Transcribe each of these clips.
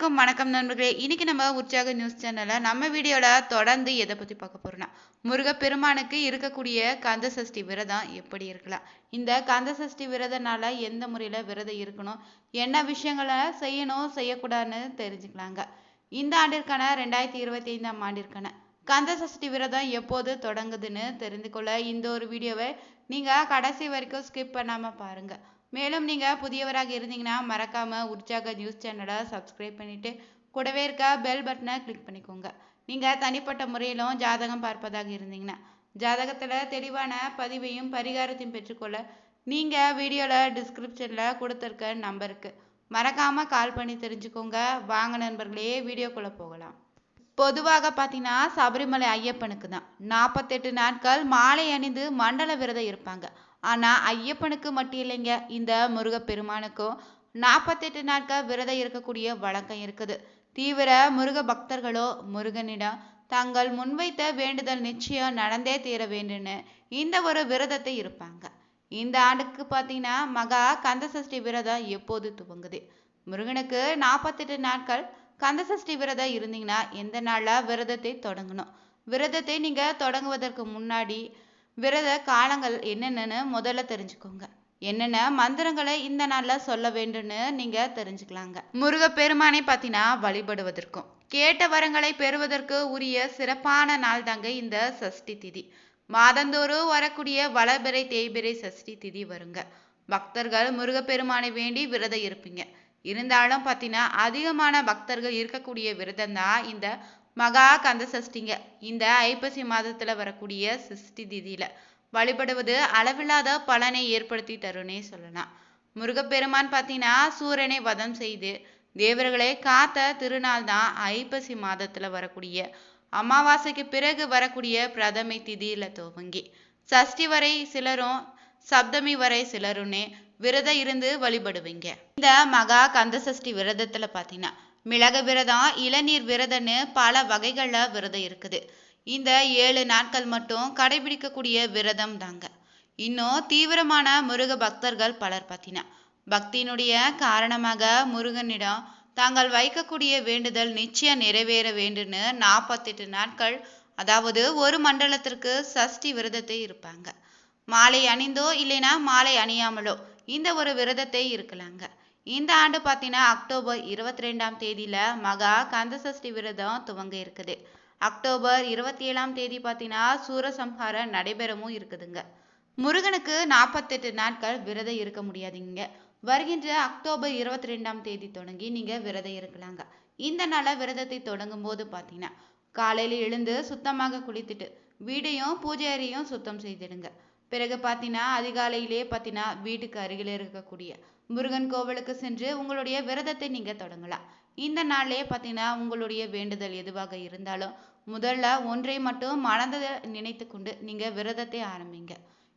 அனைவருக்கும் வணக்கம் நண்பர்களே. இன்னைக்கு நம்ம உற்சாக நியூஸ் சேனல்ல நம்ம வீடியோல தொடர்ந்து எதை பத்தி பார்க்க போறோம்னா முருகப்பெருமானுக்கு இருக்கக்கூடிய கந்த சஷ்டி விரதம் எப்படி இருக்கலாம்? இந்த கந்த சஷ்டி விரதனால எந்த முறையில விரதம் இருக்கணும்? என்ன விஷயங்களை செய்யணும் செய்யக்கூடாதுன்னு தெரிஞ்சுக்கலாங்க. இந்த ஆண்டிற்கான ரெண்டாயிரத்தி இருபத்தி ஐந்தாம் ஆண்டிற்கான கந்த சஷ்டி விரதம் எப்போது தொடங்குதுன்னு தெரிந்து கொள்ள இந்த ஒரு வீடியோவை நீங்க கடைசி வரைக்கும் ஸ்கிப் பண்ணாம பாருங்க. மேலும் நீங்கள் புதியவராக இருந்தீங்கன்னா மறக்காமல் உற்சாக நியூஸ் சேனலை சப்ஸ்கிரைப் பண்ணிவிட்டு கூடவே இருக்க பெல் பட்டனை கிளிக் பண்ணிக்கோங்க. நீங்கள் தனிப்பட்ட முறையிலும் ஜாதகம் பார்ப்பதாக இருந்தீங்கன்னா ஜாதகத்தில் தெளிவான பதிவையும் பரிகாரத்தையும் பெற்றுக்கொள்ள நீங்கள் வீடியோவில் டிஸ்கிரிப்ஷனில் கொடுத்துருக்க நம்பருக்கு மறக்காமல் கால் பண்ணி தெரிஞ்சுக்கோங்க. வாங்க நண்பர்களே வீடியோக்குள்ளே போகலாம். பொதுவாக பார்த்தீங்கன்னா சபரிமலை ஐயப்பனுக்கு தான் நாற்பத்தெட்டு நாட்கள் மாலை அணிந்து மண்டல விரதம் இருப்பாங்க. ஆனால் ஐயப்பனுக்கு மட்டும் இல்லைங்க. இந்த முருகப்பெருமானுக்கும் நாற்பத்தெட்டு நாட்கள் விரதம் இருக்கக்கூடிய வழக்கம் இருக்குது. தீவிர முருக பக்தர்களோ முருகனிடம் தங்கள் முன்வைத்த வேண்டுதல் நிச்சயம் நடந்தே தீர வேண்டும்னு இந்த ஒரு விரதத்தை இருப்பாங்க. இந்த ஆண்டுக்கு பார்த்தீங்கன்னா மகா கந்தசஷ்டி விரதம் எப்போது துவங்குது? முருகனுக்கு நாற்பத்தெட்டு நாட்கள் கந்தசஷ்டி விரதம் இருந்தீங்கன்னா எந்த நாளில் விரதத்தை தொடங்கணும்? விரதத்தை நீங்கள் தொடங்குவதற்கு முன்னாடி விரத காலங்கள் என்னென்னு முதல்ல தெரிஞ்சுக்கோங்க. என்னென்ன மந்திரங்களை இந்த நாளில் சொல்ல வேண்டும்னு நீங்கள் தெரிஞ்சுக்கலாங்க. முருகப்பெருமானை பார்த்தீங்கன்னா வழிபடுவதற்கும் கேட்ட வரங்களை பெறுவதற்கு உரிய சிறப்பான நாள் தாங்க இந்த சஷ்டி திதி. மாதந்தோறும் வரக்கூடிய வளபிறை தேய்பிறை சஷ்டி திதி வருங்க. பக்தர்கள் முருகப்பெருமானை வேண்டி விரதம் இருப்பீங்க. இருந்தாலும் பார்த்தீங்கன்னா அதிகமான பக்தர்கள் இருக்கக்கூடிய விரதம் தான் இந்த மகா கந்த சஷ்டிங்க. இந்த ஐப்பசி மாதத்துல வரக்கூடிய சஷ்டி திதியில வழிபடுவது அளவில்லாத பலனை ஏற்படுத்தி தரும்னே சொல்லலாம். முருகப்பெருமான் பார்த்தீங்கன்னா சூரியனை வதம் செய்து தேவர்களை காத்த திருநாள் தான் ஐப்பசி மாதத்துல வரக்கூடிய அமாவாசைக்கு பிறகு வரக்கூடிய பிரதமை திதியில துவங்கி சஷ்டி வரை சிலரும் சப்தமி வரை சிலருன்னே விரதம் இருந்து வழிபடுவீங்க. இந்த மகா கந்த சஷ்டி விரதத்துல பார்த்தீங்கன்னா மிளகு விரதம் இளநீர் விரதம்னு பல வகைகளில் விரதம் இருக்குது. இந்த ஏழு நாட்கள் மட்டும் கடைபிடிக்கக்கூடிய விரதம் தாங்க. இன்னும் தீவிரமான முருக பக்தர்கள் பலர் பார்த்தின பக்தியினுடைய காரணமாக முருகனிடம் தாங்கள் வைக்கக்கூடிய வேண்டுதல் நிச்சயம் நிறைவேற வேண்டும்னு நாற்பத்தெட்டு நாட்கள் அதாவது ஒரு மண்டலத்திற்கு சஷ்டி விரதத்தை இருப்பாங்க. மாலை அணிந்தோ இல்லைன்னா மாலை அணியாமலோ இந்த ஒரு விரதத்தை இருக்கலாங்க. இந்த ஆண்டு பார்த்தீங்கன்னா அக்டோபர் இருபத்தி ரெண்டாம் தேதியில் மகா கந்தசஷ்டி விரதம் துவங்க இருக்குது. அக்டோபர் இருபத்தி ஏழாம் தேதி பார்த்தீங்கன்னா சூரசம்ஹாரம் நடைபெறவும் இருக்குதுங்க. முருகனுக்கு நாற்பத்தெட்டு நாட்கள் விரதம் இருக்க முடியாதுங்க. வருகின்ற அக்டோபர் இருபத்தி ரெண்டாம் தேதி தொடங்கி நீங்கள் விரதம் இருக்கலாங்க. இந்த நாளை விரதத்தை தொடங்கும் போது பார்த்தீங்கன்னா காலையில் எழுந்து சுத்தமாக குளித்துட்டு வீடையும் பூஜை அறையும் சுத்தம் செய்திடுங்க. பிறகு பார்த்தீங்கன்னா அதிகாலையிலே பார்த்தீங்கன்னா வீட்டுக்கு அருகில் இருக்கக்கூடிய முருகன் கோவிலுக்கு சென்று உங்களுடைய விரதத்தை நீங்கள் தொடங்கலாம் இந்த நாள்லயே பார்த்தீங்கன்னா உங்களுடைய வேண்டுதல் எதுவாக இருந்தாலும் முதல்ல ஒன்றை மட்டும் மனதை நினைத்து கொண்டு நீங்கள் விரதத்தை ஆரம்பிங்க.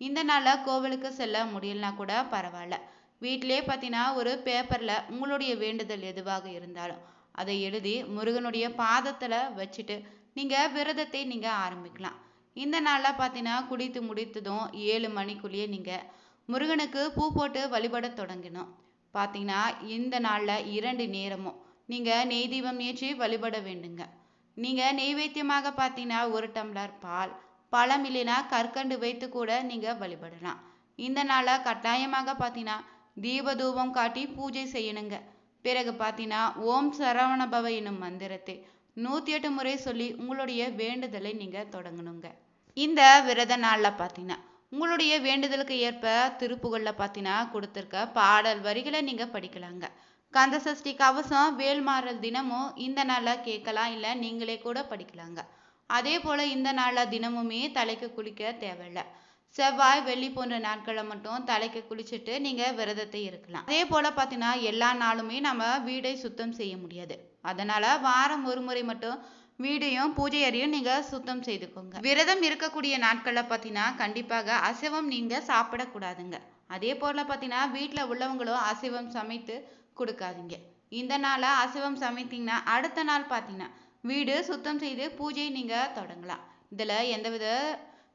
இந்த நாளில் கோவிலுக்கு செல்ல முடியலனா கூட பரவாயில்ல. வீட்டிலே பார்த்தீங்கன்னா ஒரு பேப்பரில் உங்களுடைய வேண்டுதல் எதுவாக இருந்தாலும் அதை எழுதி முருகனுடைய பாதத்தில் வச்சுட்டு நீங்கள் விரதத்தை நீங்கள் ஆரம்பிக்கலாம். இந்த நாளில் பார்த்தீங்கன்னா குடித்து முடித்ததும் ஏழு மணிக்குள்ளேயே நீங்கள் முருகனுக்கு பூ போட்டு வழிபட தொடங்கணும். பார்த்தீங்கன்னா இந்த நாளில் இரண்டு நேரமும் நீங்கள் நெய் தீபம் ஏற்றி வழிபட வேண்டுங்க. நீங்கள் நெய்வேத்தியமாக பார்த்தீங்கன்னா ஒரு டம்ளர் பால் பழம் இல்லைன்னா கற்கண்டு வைத்து கூட நீங்கள் வழிபடலாம். இந்த நாளில் கட்டாயமாக பார்த்தீங்கன்னா தீப தூபம் காட்டி பூஜை செய்யணுங்க. பிறகு பார்த்தீங்கன்னா ஓம் சரவணபவ என்னும் மந்திரத்தை நூற்றி எட்டு முறை சொல்லி உங்களுடைய வேண்டுதலை நீங்கள் தொடங்கணுங்க. இந்த விரத நாளில் பார்த்தீங்கன்னா உங்களுடைய வேண்டுதலுக்கு ஏற்ப திருப்புகளில் பார்த்தீங்கன்னா கொடுத்துருக்க பாடல் வரிகளை நீங்கள் படிக்கலாங்க. கந்த சஷ்டி கவசம் வேல்மாறல் தினமும் இந்த நாளில் கேட்கலாம் இல்லை நீங்களே கூட படிக்கலாங்க. அதே போல் இந்த நாளில் தினமுமே தலைக்கு குளிக்க தேவையில்லை. செவ்வாய் வெள்ளி போன்ற நாட்களை மட்டும் தலைக்கு குளிச்சுட்டு நீங்கள் விரதத்தை இருக்கலாம். அதே போல் பார்த்தீங்கன்னா எல்லா நாளுமே நம்ம வீடை சுத்தம் செய்ய முடியாது. அதனால் வாரம் ஒரு முறை மட்டும் வீடையும் பூஜை அறையும் நீங்க சுத்தம் செய்துக்கோங்க. விரதம் இருக்கக்கூடிய நாட்கள்ல பார்த்தீங்கன்னா கண்டிப்பாக அசைவம் நீங்க சாப்பிடக்கூடாதுங்க. அதே போல பார்த்தீங்கன்னா வீட்டில் உள்ளவங்களும் அசைவம் சமைத்து கொடுக்காதீங்க. இந்த நாள அசைவம் சமைத்தீங்கன்னா அடுத்த நாள் பார்த்தீங்கன்னா வீடு சுத்தம் செய்து பூஜையை நீங்க தொடங்கலாம். இதுல எந்தவித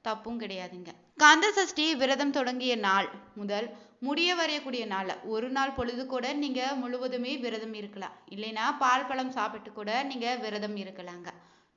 தப்பும் கிடையாதுங்க. கந்த சஷ்டி விரதம் தொடங்கிய நாள் முதல் முடிய வரையக்கூடிய நாளில் ஒரு நாள் பொழுது கூட நீங்கள் முழுவதுமே விரதம் இருக்கலாம். இல்லைன்னா பால் பழம் சாப்பிட்டு கூட நீங்கள் விரதம் இருக்கலாங்க.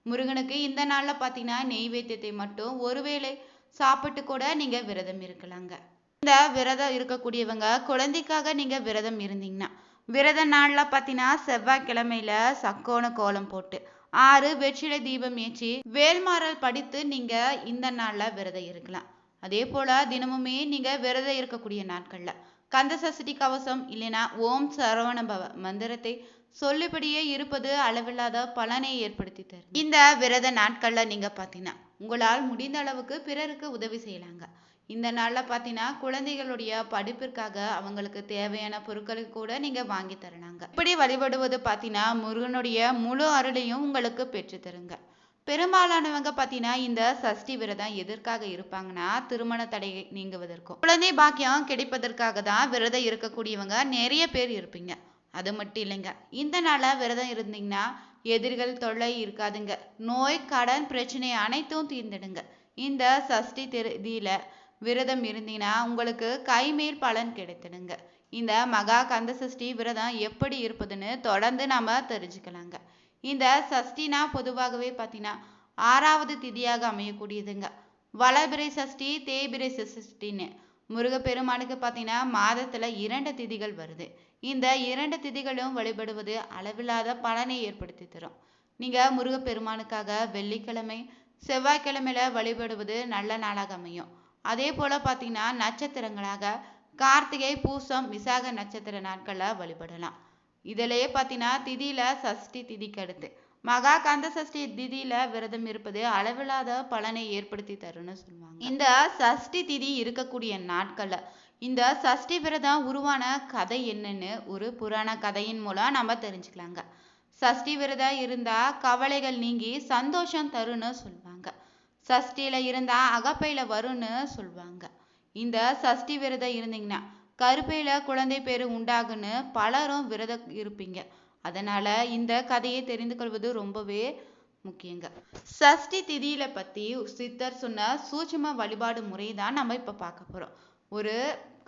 முருகனுக்கு இந்த நாளில் பார்த்தீங்கன்னா நெய்வேத்தியத்தை மட்டும் ஒருவேளை சாப்பிட்டு கூட நீங்கள் விரதம் இருக்கலாங்க. இந்த விரதம் இருக்கக்கூடியவங்க குழந்தைக்காக நீங்கள் விரதம் இருந்தீங்கன்னா விரத நாளில் பார்த்தீங்கன்னா செவ்வாய்க்கிழமையில சக்கோண கோலம் போட்டு ஆறு வெற்றிலை தீபம் ஏற்றி வேல்மாறல் படித்து நீங்கள் இந்த நாளில் விரதம் இருக்கலாம். அதே போல தினமுமே நீங்க விரதம் இருக்கக்கூடிய நாட்கள்ல கந்த சஷ்டி கவசம் இல்லைன்னா ஓம் சரவண பவ மந்திரத்தை சொல்லிபடியே இருப்பது அளவில்லாத பலனை ஏற்படுத்தி தரும். இந்த விரத நாட்கள்ல நீங்க பாத்தீங்கன்னா உங்களால் முடிந்த அளவுக்கு பிறருக்கு உதவி செய்யலாங்க. இந்த நாளில் பார்த்தீங்கன்னா குழந்தைகளுடைய படிப்பிற்காக அவங்களுக்கு தேவையான பொருட்களை கூட நீங்கள் வாங்கி தரலாங்க. இப்படி வழிபடுவது பார்த்தீங்கன்னா முருகனுடைய முழு அருளையும் உங்களுக்கு பெற்று தருங்க. பெரும்பாலானவங்க பார்த்தீங்கன்னா இந்த சஷ்டி விரதம் எதற்காக இருப்பாங்கன்னா திருமண தடை நீங்குவதற்கும். குழந்தை பாக்கியம் கிடைப்பதற்காக தான் விரதம் இருக்கக்கூடியவங்க நிறைய பேர் இருப்பீங்க. அது மட்டும் இல்லைங்க. இந்த நாள விரதம் இருந்தீங்கன்னா எதிரிகள் தொல்லை இருக்காதுங்க. நோய் கடன் பிரச்சனை அனைத்தும் தீர்ந்துடுங்க. இந்த சஷ்டி திருதியில் விரதம் இருந்தீங்கன்னா உங்களுக்கு கைமேல் பலன் கிடைத்திடுங்க. இந்த மகா கந்த சஷ்டி விரதம் எப்படி இருப்பதுன்னு தொடர்ந்து நாம தெரிஞ்சுக்கலாங்க. இந்த சஷ்டினா பொதுவாகவே பார்த்தீங்கன்னா ஆறாவது திதியாக அமையக்கூடியதுங்க. வளபிரை சஷ்டி தேய்பிரை சஷ்டின்னு முருகப்பெருமானுக்கு பார்த்தீங்கன்னா மாதத்துல இரண்டு திதிகள் வருது. இந்த இரண்டு திதிகளும் வழிபடுவது அளவில்லாத பலனை ஏற்படுத்தி தரும். நீங்க முருகப்பெருமானுக்காக வெள்ளிக்கிழமை செவ்வாய்க்கிழமையில வழிபடுவது நல்ல நாளாக அமையும். அதே போல பார்த்தீங்கன்னா நட்சத்திரங்களாக கார்த்திகை பூசம் விசாக நட்சத்திர நாட்களில் வழிபடலாம். இதிலேயே பார்த்தீங்கன்னா திதியில சஷ்டி திதிக்கு அடுத்து. மகா கந்த சஷ்டி திதியில விரதம் இருப்பது அளவில்லாத பலனை ஏற்படுத்தி தரும்னு சொல்லுவாங்க. இந்த சஷ்டி திதி இருக்கக்கூடிய நாட்கள்ல இந்த சஷ்டி விரதம் உருவான கதை என்னன்னு ஒரு புராண கதையின் மூலம் நம்ம தெரிஞ்சுக்கலாங்க. சஷ்டி விரதம் இருந்தா கவலைகள் நீங்கி சந்தோஷம் தருன்னு சொல்லுவாங்க. சஷ்டியில இருந்தா அகப்பையில வரும்னு சொல்லுவாங்க. இந்த சஷ்டி விரதம் இருந்தீங்கன்னா கருப்பையில குழந்தை பேரு உண்டாகுன்னு பலரும் விரதம் இருப்பீங்க. அதனால இந்த கதையை தெரிந்து கொள்வது ரொம்பவே முக்கியங்க. சஷ்டி திதியில பத்தி சித்தர் சொன்ன சூட்சும வழிபாடு முறை தான் நம்ம இப்ப பார்க்க போறோம். ஒரு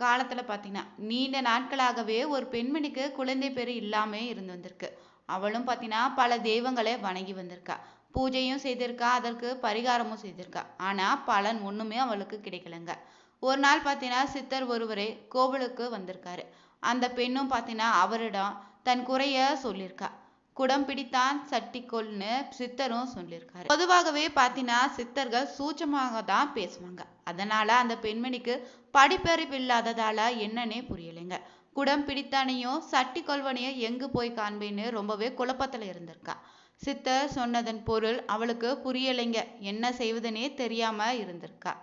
காலத்துல பாத்தீங்கன்னா நீண்ட நாட்களாகவே ஒரு பெண்மணிக்கு குழந்தை பேர் இல்லாம இருந்து வந்திருக்கு. அவளும் பாத்தீங்கன்னா பல தெய்வங்களை வணங்கி வந்திருக்கா. பூஜையும் செய்திருக்கா அதற்கு பரிகாரமும் செய்திருக்கா. ஆனா பலன் ஒண்ணுமே அவளுக்கு கிடைக்கலங்க. ஒரு நாள் பார்த்தீங்கன்னா சித்தர் ஒருவரே கோவிலுக்கு வந்திருக்காரு. அந்த பெண்ணும் பார்த்தீங்கன்னா அவரிடம் தன் குறைய சொல்லியிருக்கா. குடம் பிடித்தான் சட்டிக்கொள்னு சித்தரும் சொல்லியிருக்காரு. பொதுவாகவே பார்த்தீங்கன்னா சித்தர்கள் சூட்சமாக தான் பேசுவாங்க. அதனால அந்த பெண்மணிக்கு படிப்பறிவு இல்லாததால என்னன்னே புரியலைங்க. குடம் பிடித்தானையும் சட்டி கொள்வனையும் எங்கு போய் காண்பேன்னு ரொம்பவே குழப்பத்துல இருந்திருக்கா. சித்தர் சொன்னதன் பொருள் அவளுக்கு புரியலைங்க. என்ன செய்வதுனே தெரியாம இருந்திருக்கா.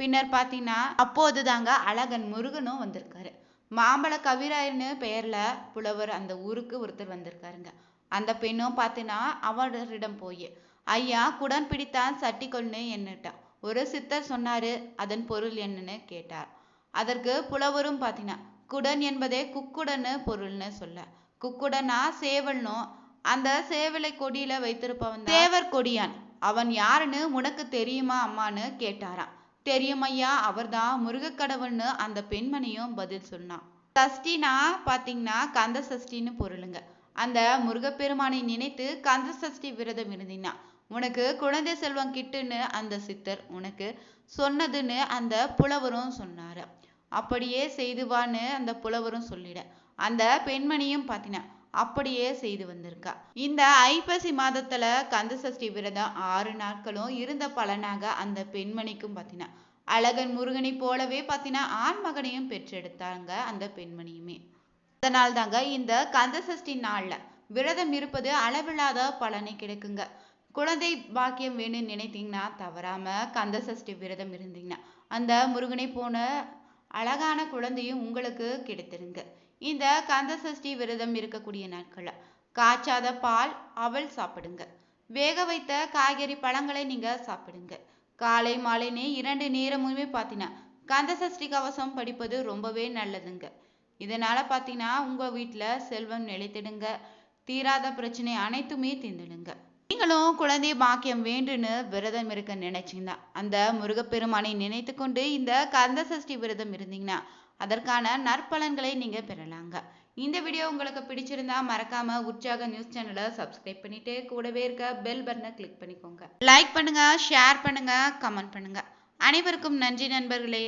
பின்னர் பார்த்தீங்கன்னா அப்போது தாங்க அழகன் முருகனும் வந்திருக்காரு. மாம்பழ கவிராயர்னு பெயர்ல புலவர் அந்த ஊருக்கு ஒருத்தர் வந்திருக்காருங்க. அந்த பெண்ணும் பார்த்தீங்கன்னா அவரிடம் போய் ஐயா குடன் பிடித்தான் சட்டி கொள்னு என்னட்டான் ஒரு சித்தர் சொன்னாரு அதன் பொருள் என்னன்னு கேட்டார். அதற்கு புலவரும் பார்த்தீங்கன்னா குடன் என்பதே குக்குடன்னு பொருள்னு சொல்ல. குக்குடனா சேவல்னும் அந்த சேவலை கொடியில வைத்திருப்பவன் தேவர் கொடியான். அவன் யாருன்னு உனக்கு தெரியுமா அம்மான்னு கேட்டாராம். தெரியும் ஐயா அவர்தான் முருகக்கடவுள்னு அந்த பெண்மணியும் பதில் சொன்னான் சஷ்டினா பாத்தீங்கன்னா கந்த சஷ்டின்னு பொருளுங்க. அந்த முருகப்பெருமானை நினைத்து கந்த சஷ்டி விரதம் இருந்தீங்கன்னா உனக்கு குழந்தை செல்வம் கிட்டுன்னு அந்த சித்தர் உனக்கு சொன்னதுன்னு அந்த புலவரும் சொன்னாரு. அப்படியே செய்துவான்னு அந்த புலவரும் சொல்லிட. அந்த பெண்மணியும் பார்த்தீங்கன்னா அப்படியே செய்து வந்திருக்கா. இந்த ஐப்பசி மாதத்துல கந்த சஷ்டி விரதம் ஆறு நாட்களும் இருந்த பலனாக அந்த பெண்மணிக்கும் பார்த்தீங்கன்னா அழகன் முருகனை போலவே பார்த்தீங்கன்னா ஆண் மகனையும் பெற்றெடுத்தாங்க அந்த பெண்மணியுமே. அதனால் தாங்க இந்த கந்த சஷ்டி நாள்ல விரதம் இருப்பது அளவில்லாத பலனை கிடைக்குங்க. குழந்தை பாக்கியம் வேணும்னு நினைத்தீங்கன்னா தவறாம கந்த சஷ்டி விரதம் இருந்தீங்கன்னா அந்த முருகனை போன அழகான குழந்தையும் உங்களுக்கு கிடைத்திருங்க. இந்த கந்த சஷ்டி விரதம் இருக்கக்கூடிய நாட்கள். காய்ச்சாத பால் அவல் சாப்பிடுங்க. வேக வைத்த காய்கறி பழங்களை நீங்க சாப்பிடுங்க. காலை மாலைன்னு இரண்டு நேரமுமே பார்த்தீங்கன்னா கந்த சஷ்டி கவசம் படிப்பது ரொம்பவே நல்லதுங்க. இதனால பார்த்தீங்கன்னா உங்க வீட்டுல செல்வம் நிலைத்திடுங்க. தீராத பிரச்சனை அனைத்துமே தீர்ந்துடுங்க. நீங்களும் குழந்தை பாக்கியம் வேண்டுன்னு விரதம் இருக்க நினைச்சீங்கன்னா அந்த முருகப்பெருமானை நினைத்து கொண்டு இந்த கந்த சஷ்டி விரதம் இருந்தீங்கன்னா அதற்கான நற்பலன்களை நீங்கள் பெறலாங்க. இந்த வீடியோ உங்களுக்கு பிடிச்சிருந்தா மறக்காம உற்சாக நியூஸ் சேனலை சப்ஸ்கிரைப் பண்ணிட்டு கூடவே இருக்க பெல் பட்டனை கிளிக் பண்ணிக்கோங்க. லைக் பண்ணுங்க ஷேர் பண்ணுங்க கமெண்ட் பண்ணுங்க. அனைவருக்கும் நன்றி நண்பர்களே.